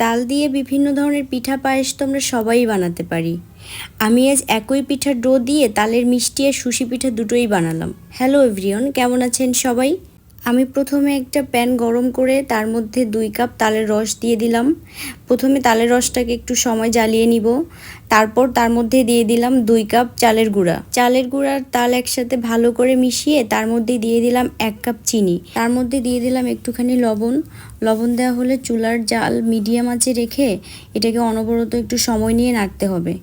তাল দিয়ে বিভিন্ন ধরনের পিঠা পায়েস তো আমরা সবাই বানাতে পারি। আমি আজ একই পিঠার ডো দিয়ে তালের মিষ্টি আর সুশি পিঠা দুটোই বানালাম। হ্যালো এভরিওন কেমন আছেন সবাই? আমি প্রথমে একটা প্যান গরম করে তার মধ্যে দুই কাপ তালের রস দিয়ে দিলাম। প্রথমে তালের রসটাকে একটু সময় জ্বালিয়ে নিব। তারপর তার মধ্যে দিয়ে দিলাম দুই কাপ চালের গুঁড়া। চালের গুঁড়ার তাল একসাথে ভালো করে মিশিয়ে তার মধ্যে দিয়ে দিলাম এক কাপ চিনি। তার মধ্যে দিয়ে দিলাম একটুখানি লবণ। লবণ দেওয়া হলে চুলার জাল মিডিয়াম আঁচে রেখে এটাকে অনবরত একটু সময় নিয়ে নাড়তে হবে।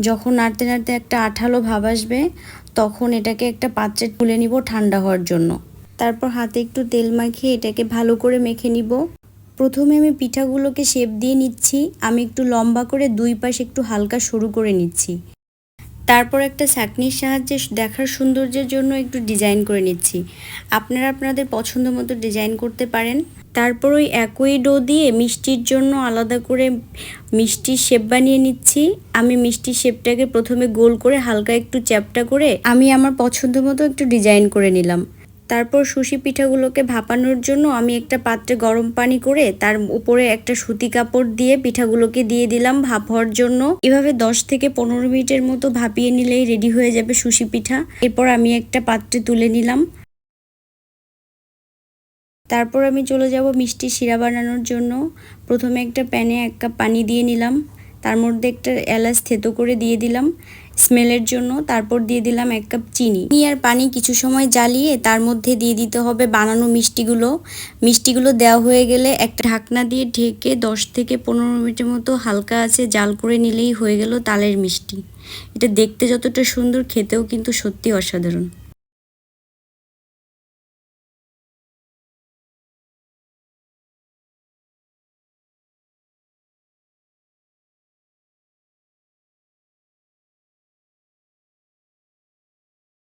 যখন নাড়তে নাড়তে একটা আঠালো ভাব আসবে, তখন এটাকে একটা পাত্রে তুলে নিব ঠান্ডা হওয়ার জন্য। তারপর হাতে একটু তেল মাখিয়ে এটাকে ভালো করে মেখে নিব। প্রথমে আমি পিঠাগুলোকে শেপ দিয়ে নিচ্ছি। আমি একটু লম্বা করে দুই পাশে একটু হালকা সরু করে নিচ্ছি। তারপর একটা ছাঁকনির সাহায্যে দেখার সৌন্দর্যের জন্য একটু ডিজাইন করে নিচ্ছি। আপনারা আপনাদের পছন্দ মতো ডিজাইন করতে পারেন। তারপর ওই একই ডো দিয়ে মিষ্টির জন্য আলাদা করে মিষ্টির শেপ বানিয়ে নিচ্ছি। আমি মিষ্টির শেপটাকে প্রথমে গোল করে হালকা একটু চ্যাপটা করে আমি আমার পছন্দ মতো একটু ডিজাইন করে নিলাম। তারপর সুশি পিঠাগুলোকে ভাপানোর জন্য আমি একটা পাত্রে গরম পানি করে তার উপরে একটা সুতি কাপড় দিয়ে পিঠাগুলোকে দিয়ে দিলাম ভাপ হওয়ার জন্য। এভাবে দশ থেকে পনেরো মিনিটের মতো ভাপিয়ে নিলেই রেডি হয়ে যাবে সুশি পিঠা। এরপর আমি একটা পাত্রে তুলে নিলাম। তারপর আমি চলে যাব মিষ্টি শিরা বানানোর জন্য। প্রথমে একটা প্যানে এক কাপ পানি দিয়ে নিলাম। তার মধ্যে একটা এলাচ থেতো করে দিয়ে দিলাম। স্মেলের জন্য। তারপর দিয়ে দিলাম এক কাপ চিনি। চিনি আর পানি কিছু সময় জ্বালিয়ে তার মধ্যে দিয়ে দিতে হবে বানানো মিষ্টিগুলো। মিষ্টিগুলো দেওয়া হয়ে গেলে একটা ঢাকনা দিয়ে ঢেকে দশ থেকে পনেরো মিনিটের মতো হালকা আছে জাল করে নিলেই হয়ে গেল তালের মিষ্টি। এটা দেখতে যতটা সুন্দর, খেতেও কিন্তু সত্যি অসাধারণ।